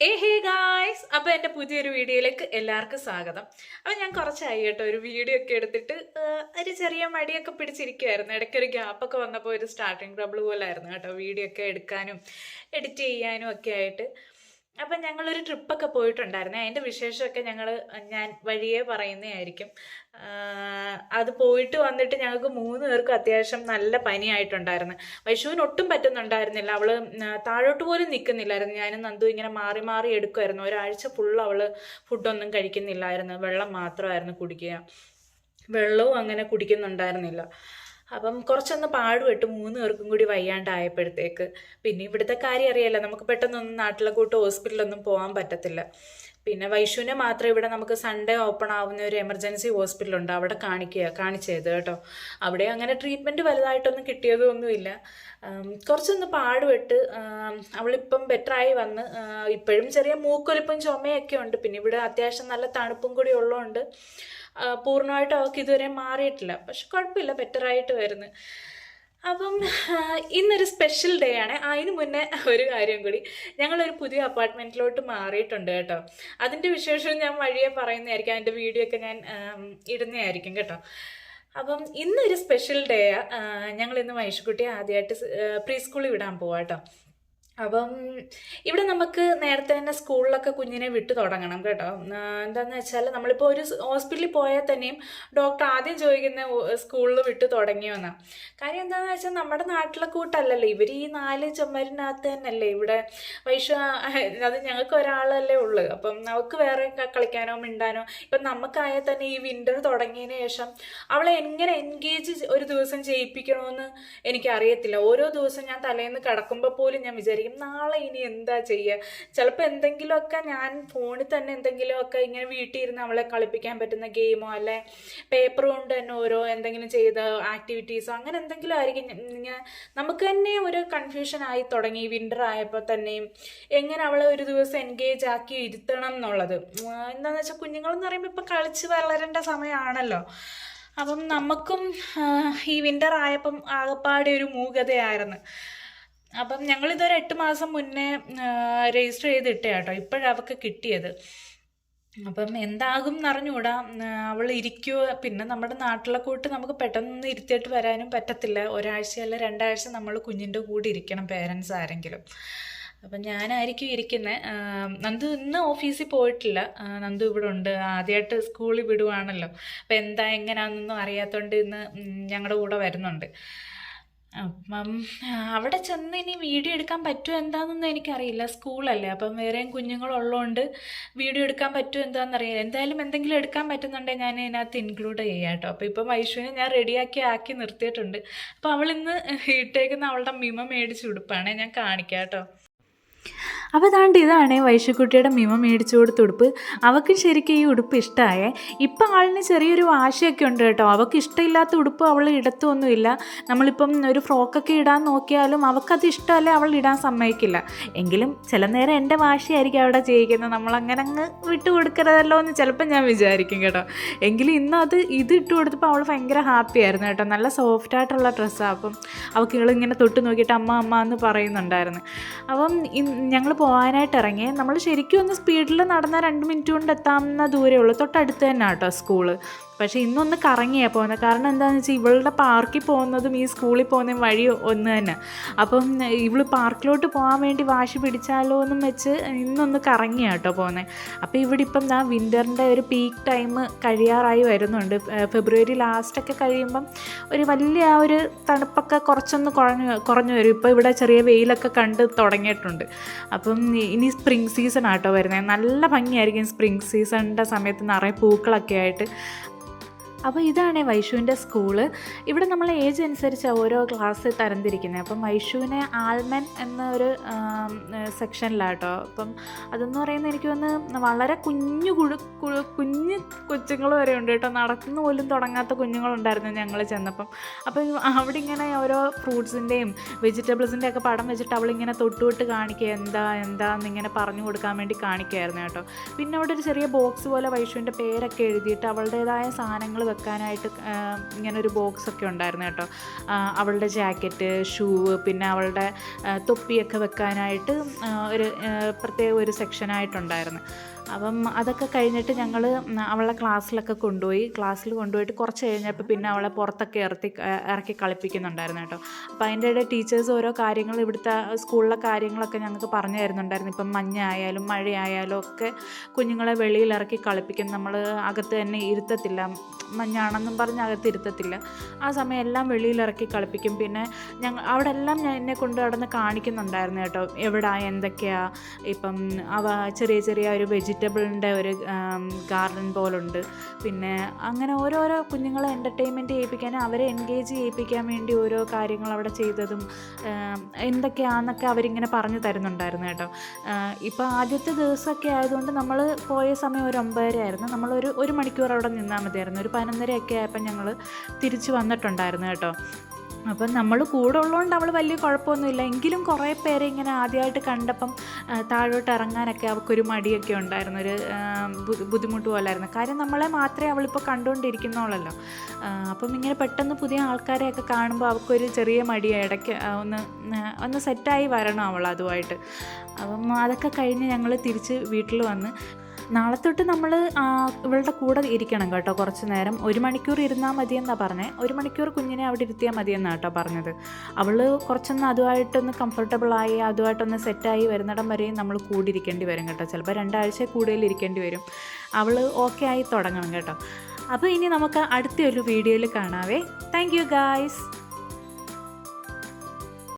ഏ hey guys അപ്പോൾ എന്റെ പുതിയൊരു വീഡിയോയിലേക്ക് എല്ലാവർക്കും സ്വാഗതം. അപ്പോൾ ഞാൻ കുറച്ചായി കേട്ടോ ഒരു വീഡിയോ ഒക്കെ എടുത്തിട്ട് ഒരു ചെറിയ മടിയൊക്കെ പിടിച്ചിരിക്കുമായിരുന്നു ഇടയ്ക്കൊരു ഗ്യാപ്പൊക്കെ വന്നപ്പോൾ ഒരു സ്റ്റാർട്ടിങ് ട്രബിൾ പോലായിരുന്നു കേട്ടോ വീഡിയോ ഒക്കെ എടുക്കാനും എഡിറ്റ് ചെയ്യാനും ഒക്കെ ആയിട്ട്. അപ്പം ഞങ്ങളൊരു ട്രിപ്പൊക്കെ പോയിട്ടുണ്ടായിരുന്നു. അതിന്റെ വിശേഷമൊക്കെ ഞങ്ങൾ ഞാൻ വഴിയേ പറയുന്നതായിരിക്കും. അത് പോയിട്ട് വന്നിട്ട് ഞങ്ങൾക്ക് മൂന്ന് പേർക്കും അത്യാവശ്യം നല്ല പനിയായിട്ടുണ്ടായിരുന്നു. വൈശുവിന് ഒട്ടും പറ്റുന്നുണ്ടായിരുന്നില്ല. അവൾ താഴോട്ട് പോലും നിൽക്കുന്നില്ലായിരുന്നു. ഞാനും നന്ദു ഇങ്ങനെ മാറി മാറി എടുക്കുമായിരുന്നു ഒരാഴ്ച ഫുള്ള് അവൾ ഫുഡൊന്നും കഴിക്കുന്നില്ലായിരുന്നു. വെള്ളം മാത്രമായിരുന്നു കുടിക്കുക. വെള്ളവും അങ്ങനെ കുടിക്കുന്നുണ്ടായിരുന്നില്ല. അപ്പം കുറച്ചൊന്ന് പാടുപെട്ടു മൂന്ന് പേർക്കും കൂടി വയ്യാണ്ടായപ്പോഴത്തേക്ക്. പിന്നെ ഇവിടുത്തെ കാര്യം അറിയാലോ നമുക്ക് പെട്ടെന്നൊന്നും നാട്ടിലെ കൂട്ട് ഹോസ്പിറ്റലൊന്നും പോകാൻ പറ്റത്തില്ല. പിന്നെ വൈഷുവിനെ മാത്രം ഇവിടെ നമുക്ക് സൺഡേ ഓപ്പൺ ആവുന്ന ഒരു എമർജൻസി ഹോസ്പിറ്റൽ ഉണ്ട്. അവിടെ കാണിക്കുക കാണിച്ചത് കേട്ടോ. അവിടെ അങ്ങനെ ട്രീറ്റ്മെന്റ് വലുതായിട്ടൊന്നും കിട്ടിയതൊന്നുമില്ല. കുറച്ചൊന്ന് പാടുപെട്ട് അവളിപ്പം ബെറ്ററായി വന്ന് ഇപ്പോഴും ചെറിയ മൂക്കൊലിപ്പും ചുമയൊക്കെ ഉണ്ട്. പിന്നെ ഇവിടെ അത്യാവശ്യം നല്ല തണുപ്പും കൂടി ഉള്ളതുകൊണ്ട് പൂർണമായിട്ടും അവൾക്ക് ഇതുവരെ മാറിയിട്ടില്ല. പക്ഷെ കുഴപ്പമില്ല ബെറ്ററായിട്ട് വരുന്നു. അപ്പം ഇന്നൊരു സ്പെഷ്യൽ ഡേ ആണ്. അതിന് മുന്നേ ഒരു കാര്യം കൂടി. ഞങ്ങളൊരു പുതിയ അപ്പാർട്ട്മെന്റിലോട്ട് മാറിയിട്ടുണ്ട് കേട്ടോ. അതിന്റെ വിശേഷം ഞാൻ വഴിയെ പറയുന്നതായിരിക്കും. അതിന്റെ വീഡിയോ ഒക്കെ ഞാൻ ഇടുന്നതായിരിക്കും കേട്ടോ. അപ്പം ഇന്നൊരു സ്പെഷ്യൽ ഡേ ഞങ്ങൾ ഇന്ന് മൈഷുക്കുട്ടിയെ ആദ്യമായിട്ട് പ്രീ സ്കൂളിൽ വിടാൻ പോവാം കേട്ടോ. അപ്പം ഇവിടെ നമുക്ക് നേരത്തെ തന്നെ സ്കൂളിലൊക്കെ കുഞ്ഞിനെ വിട്ടു തുടങ്ങണം കേട്ടോ. എന്താണെന്ന് വെച്ചാൽ നമ്മളിപ്പോൾ ഒരു ഹോസ്പിറ്റലിൽ പോയാൽ തന്നെയും ഡോക്ടർ ആദ്യം ചോദിക്കുന്ന സ്കൂളിൽ വിട്ടു തുടങ്ങിയോന്നാ. കാര്യം എന്താണെന്ന് വെച്ചാൽ നമ്മുടെ നാട്ടിലെ കൂട്ടല്ലല്ലോ. ഇവർ ഈ നാല് ചുമരിനകത്ത് തന്നെയല്ലേ ഇവിടെ വൈഷ അത് ഞങ്ങൾക്ക് ഒരാളല്ലേ ഉള്ളു. അപ്പം അവൾക്ക് വേറെ കളിക്കാനോ മിണ്ടാനോ ഇപ്പം നമുക്കായാൽ തന്നെ ഈ വിന്റർ തുടങ്ങിയതിന് ശേഷം അവളെ എങ്ങനെ എൻഗേജ് ഒരു ദിവസം ചെയ്യിപ്പിക്കണമെന്ന് എനിക്കറിയത്തില്ല. ഓരോ ദിവസം ഞാൻ തലേന്ന് കിടക്കുമ്പോൾ പോലും ഞാൻ വിചാരിക്കും നാളെ ഇനി എന്താ ചെയ്യുക ചിലപ്പോൾ എന്തെങ്കിലുമൊക്കെ ഞാൻ ഫോണിൽ തന്നെ എന്തെങ്കിലുമൊക്കെ ഇങ്ങനെ വീട്ടിൽ ഇരുന്ന് അവളെ കളിപ്പിക്കാൻ പറ്റുന്ന ഗെയിമോ അല്ലെ പേപ്പർ കൊണ്ട് തന്നെ ഓരോ എന്തെങ്കിലും ചെയ്ത ആക്ടിവിറ്റീസോ അങ്ങനെ എന്തെങ്കിലും ആയിരിക്കും ഇങ്ങനെ നമുക്ക് തന്നെ ഒരു കൺഫ്യൂഷൻ ആയി തുടങ്ങി. വിന്റർ ആയപ്പോൾ തന്നെയും എങ്ങനെ അവളെ ഒരു ദിവസം എൻഗേജ് ആക്കി ഇരുത്തണം എന്നുള്ളത്. എന്താണെന്ന് വെച്ചാൽ കുഞ്ഞുങ്ങളെന്ന് പറയുമ്പോൾ ഇപ്പം കളിച്ച് വളരേണ്ട സമയമാണല്ലോ അപ്പം നമുക്കും ഈ വിന്റർ ആയപ്പം ആകപ്പാടെ ഒരു മൂകതയായിരുന്നു. അപ്പം ഞങ്ങളിതൊരു എട്ട് മാസം മുന്നേ രജിസ്റ്റർ ചെയ്തിട്ടേ കേട്ടോ ഇപ്പോഴവക്ക് കിട്ടിയത്. അപ്പം എന്താകും എന്നറിഞ്ഞൂടാ അവൾ ഇരിക്കുക പിന്നെ നമ്മുടെ നാട്ടിലെ കൂട്ട് നമുക്ക് പെട്ടെന്ന് ഇരുത്തിയിട്ട് വരാനും പറ്റത്തില്ല. ഒരാഴ്ച അല്ല രണ്ടാഴ്ച നമ്മൾ കുഞ്ഞിന്റെ കൂടെ ഇരിക്കണം പേരൻസ് ആരെങ്കിലും. അപ്പം ഞാനായിരിക്കും ഇരിക്കുന്നത് നന്ദു ഇന്ന് ഓഫീസിൽ പോയിട്ടില്ല. നന്ദു ഇവിടെ ഉണ്ട്. ആദ്യമായിട്ട് സ്കൂളിൽ വിടുവാണല്ലോ. അപ്പം എന്താ എങ്ങനെയാണെന്നൊന്നും അറിയാത്തതുകൊണ്ട് ഇന്ന് ഞങ്ങളുടെ കൂടെ വരുന്നുണ്ട്. അപ്പം അവിടെ ചെന്ന് ഇനി വീഡിയോ എടുക്കാൻ പറ്റുമോ എന്താണെന്നൊന്നും എനിക്കറിയില്ല. സ്കൂളല്ലേ അപ്പം വേറെയും കുഞ്ഞുങ്ങളുള്ളതുകൊണ്ട് വീഡിയോ എടുക്കാൻ പറ്റുമോ എന്താണെന്നറിയില്ല എന്തായാലും എന്തെങ്കിലും എടുക്കാൻ പറ്റുന്നുണ്ടെങ്കിൽ ഞാൻ ഇതിനകത്ത് ഇൻക്ലൂഡ് ചെയ്യാം കേട്ടോ. അപ്പോൾ ഇപ്പം വൈഷുവിനെ ഞാൻ റെഡിയാക്കി ആക്കി നിർത്തിയിട്ടുണ്ട്. അപ്പോൾ അവളിന്ന് ഇട്ടേക്കുന്ന അവളുടെ മിമ മേടിച്ച് ഉടുപ്പാണ് ഞാൻ കാണിക്കാം കേട്ടോ. അപ്പോൾ അതാണ്ട് ഇതാണ് വൈശുക്കുട്ടിയുടെ മിമ മേടിച്ചു കൊടുത്ത ഉടുപ്പ്. അവൾക്ക് ശരിക്കും ഈ ഉടുപ്പ് ഇഷ്ടമായേ ഇപ്പം ആളിന് ചെറിയൊരു വാശിയൊക്കെ ഉണ്ട് കേട്ടോ. അവൾക്ക് ഇഷ്ടമില്ലാത്ത ഉടുപ്പ് അവൾ ഇടത്തൊന്നുമില്ല. നമ്മളിപ്പം ഒരു ഫ്രോക്കൊക്കെ ഇടാൻ നോക്കിയാലും അവൾക്കത് ഇഷ്ടമല്ല അവൾ ഇടാൻ സമ്മതിക്കില്ല. എങ്കിലും ചില നേരം എന്റെ വാശിയായിരിക്കും അവിടെ ചെയ്യിക്കുന്നത് നമ്മളങ്ങനെ അങ്ങ് വിട്ടു കൊടുക്കരുതല്ലോ എന്ന് ചിലപ്പോൾ ഞാൻ വിചാരിക്കും കേട്ടോ. എങ്കിലും ഇന്ന് അത് ഇത് ഇട്ട് കൊടുത്തപ്പോൾ അവൾ ഭയങ്കര ഹാപ്പി ആയിരുന്നു കേട്ടോ. നല്ല സോഫ്റ്റ് ആയിട്ടുള്ള ഡ്രസ്സാണ് അപ്പം അവൾക്ക് ഇങ്ങനെ തൊട്ട് നോക്കിയിട്ട് അമ്മ അമ്മ എന്ന് പറയുന്നുണ്ടായിരുന്നു. അപ്പം ഞങ്ങൾ പോകാനായിട്ട് ഇറങ്ങി നമ്മൾ ശരിക്കും ഒന്ന് സ്പീഡിൽ നടന്നാൽ രണ്ട് മിനിറ്റ് കൊണ്ട് എത്താവുന്ന ദൂരമേ ഉള്ളൂ. തൊട്ടടുത്ത് തന്നെ കേട്ടോ സ്കൂൾ പക്ഷേ ഇന്നൊന്ന് കറങ്ങിയാണ് പോകുന്നത് കാരണം എന്താണെന്ന് വെച്ചാൽ ഇവളുടെ പാർക്കിൽ പോകുന്നതും ഈ സ്കൂളിൽ പോകുന്നതും വഴി ഒന്ന് തന്നെ. അപ്പം ഇവൾ പാർക്കിലോട്ട് പോകാൻ വേണ്ടി വാശി പിടിച്ചാലോ എന്നും വെച്ച് ഇന്നൊന്ന് കറങ്ങിയാണ് കേട്ടോ പോകുന്നത് അപ്പോൾ ഇവിടെ ഇപ്പം ഞാൻ വിന്ററിന്റെ ഒരു പീക്ക് ടൈം കഴിയാറായി വരുന്നുണ്ട്. ഫെബ്രുവരി ലാസ്റ്റൊക്കെ കഴിയുമ്പം ഒരു വലിയ ആ ഒരു തണുപ്പൊക്കെ കുറച്ചൊന്ന് കുറഞ്ഞു കുറഞ്ഞു വരും. ഇപ്പോൾ ഇവിടെ ചെറിയ വെയിലൊക്കെ കണ്ട് തുടങ്ങിയിട്ടുണ്ട്. അപ്പം ഇനി സ്പ്രിംഗ് സീസൺ ആട്ടോ വരുന്നത് നല്ല ഭംഗിയായിരിക്കും സ്പ്രിംഗ് സീസണിന്റെ സമയത്ത് നിറയെ പൂക്കളൊക്കെ ആയിട്ട്. അപ്പോൾ ഇതാണ് വൈഷുവിന്റെ സ്കൂൾ. ഇവിടെ നമ്മൾ ഏജ് അനുസരിച്ച് ഓരോ ക്ലാസ് തരംതിരിക്കുന്നത് അപ്പം വൈഷുവിനെ ആൽമൻ എന്നൊരു സെക്ഷനിലാട്ടോ. അപ്പം അതെന്ന് പറയുന്നത് എനിക്ക് തോന്നുന്നു വളരെ കുഞ്ഞു കുഴു കുഞ്ഞ് കൊച്ചുങ്ങൾ വരെ ഉണ്ട് കേട്ടോ. നടക്കുന്ന പോലും തുടങ്ങാത്ത കുഞ്ഞുങ്ങളുണ്ടായിരുന്നു ഞങ്ങൾ ചെന്നപ്പം. അപ്പം അവിടെ ഇങ്ങനെ ഓരോ ഫ്രൂട്ട്സിന്റെയും വെജിറ്റബിൾസിന്റെ ഒക്കെ പടം വെച്ചിട്ട് അവളിങ്ങനെ തൊട്ടുതൊട്ട് കാണിക്കുക എന്താ എന്താന്ന് ഇങ്ങനെ പറഞ്ഞു കൊടുക്കാൻ വേണ്ടി കാണിക്കുമായിരുന്നു കേട്ടോ. പിന്നെ അവിടെ ഒരു ചെറിയ ബോക്സ് പോലെ വൈഷുവിന്റെ പേരൊക്കെ എഴുതിയിട്ട് അവളുടേതായ സാധനങ്ങൾ വെക്കാനായിട്ട് ഇങ്ങനൊരു ഇങ്ങനെ ഒരു ബോക്സ് ഒക്കെ ഉണ്ടായിരുന്നു കേട്ടോ. അവളുടെ ജാക്കറ്റ് ഷൂ പിന്നെ അവളുടെ തൊപ്പിയൊക്കെ വെക്കാനായിട്ട് ഒരു പ്രത്യേക ഒരു സെക്ഷനായിട്ടുണ്ടായിരുന്നു. അപ്പം അതൊക്കെ കഴിഞ്ഞിട്ട് ഞങ്ങൾ അവളെ ക്ലാസ്സിലൊക്കെ കൊണ്ടുപോയി. ക്ലാസ്സിൽ കൊണ്ടുപോയിട്ട് കുറച്ച് കഴിഞ്ഞപ്പോൾ പിന്നെ അവളെ പുറത്തൊക്കെ ഇറത്തി ഇറക്കി കളിപ്പിക്കുന്നുണ്ടായിരുന്നു കേട്ടോ. അപ്പോൾ അതിന്റെ ഇടയിൽ ടീച്ചേഴ്സ് ഓരോ കാര്യങ്ങൾ ഇവിടുത്തെ സ്കൂളിലെ കാര്യങ്ങളൊക്കെ ഞങ്ങൾക്ക് പറഞ്ഞു തരുന്നുണ്ടായിരുന്നു. ഇപ്പം മഞ്ഞായാലും മഴയായാലും ഒക്കെ കുഞ്ഞുങ്ങളെ വെളിയിൽ ഇറക്കി കളിപ്പിക്കും. നമ്മൾ അകത്ത് തന്നെ ഇരുത്തത്തില്ല. മഞ്ഞാണെന്നും പറഞ്ഞ് അകത്ത് ഇരുത്തത്തില്ല. ആ സമയം എല്ലാം വെളിയിൽ ഇറക്കി കളിപ്പിക്കും. പിന്നെ ഞങ്ങൾ അവിടെ എല്ലാം ഞാൻ എന്നെ കൊണ്ട് നടന്ന് കാണിക്കുന്നുണ്ടായിരുന്നു കേട്ടോ. എവിടാ എന്തൊക്കെയാ? ഇപ്പം അവ ചെറിയ ചെറിയ ഒരു വെജിറ്റബിളിന്റെ ഒരു ഗാർഡൻ പോലുണ്ട്. പിന്നെ അങ്ങനെ ഓരോരോ കുഞ്ഞുങ്ങളെ എന്റർടൈൻമെന്റ് ചെയ്യിപ്പിക്കാൻ അവരെ എൻഗേജ് ചെയ്യിപ്പിക്കാൻ വേണ്ടി ഓരോ കാര്യങ്ങൾ അവിടെ ചെയ്തതും എന്തൊക്കെയാണെന്നൊക്കെ അവരിങ്ങനെ പറഞ്ഞു തരുന്നുണ്ടായിരുന്നു കേട്ടോ. ഇപ്പോൾ ആദ്യത്തെ ദിവസമൊക്കെ ആയതുകൊണ്ട് നമ്മൾ പോയ സമയം ഒരു ഒമ്പതര ആയിരുന്നു. നമ്മളൊരു ഒരു മണിക്കൂർ അവിടെ നിന്നാൽ മതിയായിരുന്നു. ഒരു പതിനൊന്നരയൊക്കെ ആയപ്പോൾ ഞങ്ങൾ തിരിച്ച് വന്നിട്ടുണ്ടായിരുന്നു കേട്ടോ. അപ്പം നമ്മൾ കൂടെ ഉള്ളതുകൊണ്ട് അവൾ വലിയ കുഴപ്പമൊന്നുമില്ല. എങ്കിലും കുറേ പേരെ ഇങ്ങനെ ആദ്യമായിട്ട് കണ്ടപ്പം താഴോട്ട് ഇറങ്ങാനൊക്കെ അവൾക്കൊരു മടിയൊക്കെ ഉണ്ടായിരുന്നു. ഒരു ബുദ്ധിമുട്ട് പോലെ ബുദ്ധിമുട്ട് പോലായിരുന്നു. കാര്യം നമ്മളെ മാത്രമേ അവളിപ്പോൾ കണ്ടുകൊണ്ടിരിക്കുന്നുള്ളല്ലോ. അപ്പം ഇങ്ങനെ പെട്ടെന്ന് പുതിയ ആൾക്കാരെയൊക്കെ കാണുമ്പോൾ അവൾക്കൊരു ചെറിയ മടി ഇടയ്ക്ക് ഒന്ന് ഒന്ന് സെറ്റായി വരണം അവൾ അതുമായിട്ട്. അപ്പം അതൊക്കെ കഴിഞ്ഞ് ഞങ്ങൾ തിരിച്ച് വീട്ടിൽ വന്ന് നാളെ തൊട്ട് നമ്മൾ ഇവളുടെ കൂടെ ഇരിക്കണം കേട്ടോ കുറച്ച് നേരം. ഒരു മണിക്കൂർ ഇരുന്നാൽ മതിയെന്നാണ് പറഞ്ഞത് ഒരു മണിക്കൂർ കുഞ്ഞിനെ അവിടെ ഇരുത്തിയാൽ മതിയെന്നാണ് കേട്ടോ പറഞ്ഞത്. അവൾ കുറച്ചൊന്ന് അതുമായിട്ടൊന്ന് കംഫർട്ടബിളായി അതുമായിട്ടൊന്ന് സെറ്റായി വരുന്നിടം വരെയും നമ്മൾ കൂടിയിരിക്കേണ്ടി വരും കേട്ടോ. ചിലപ്പോൾ രണ്ടാഴ്ച കൂടുതൽ ഇരിക്കേണ്ടി വരും. അവൾ ഓക്കെ ആയി തുടങ്ങണം കേട്ടോ. അപ്പോൾ ഇനി നമുക്ക് അടുത്ത ഒരു വീഡിയോയിൽ കാണാവേ. Thank you guys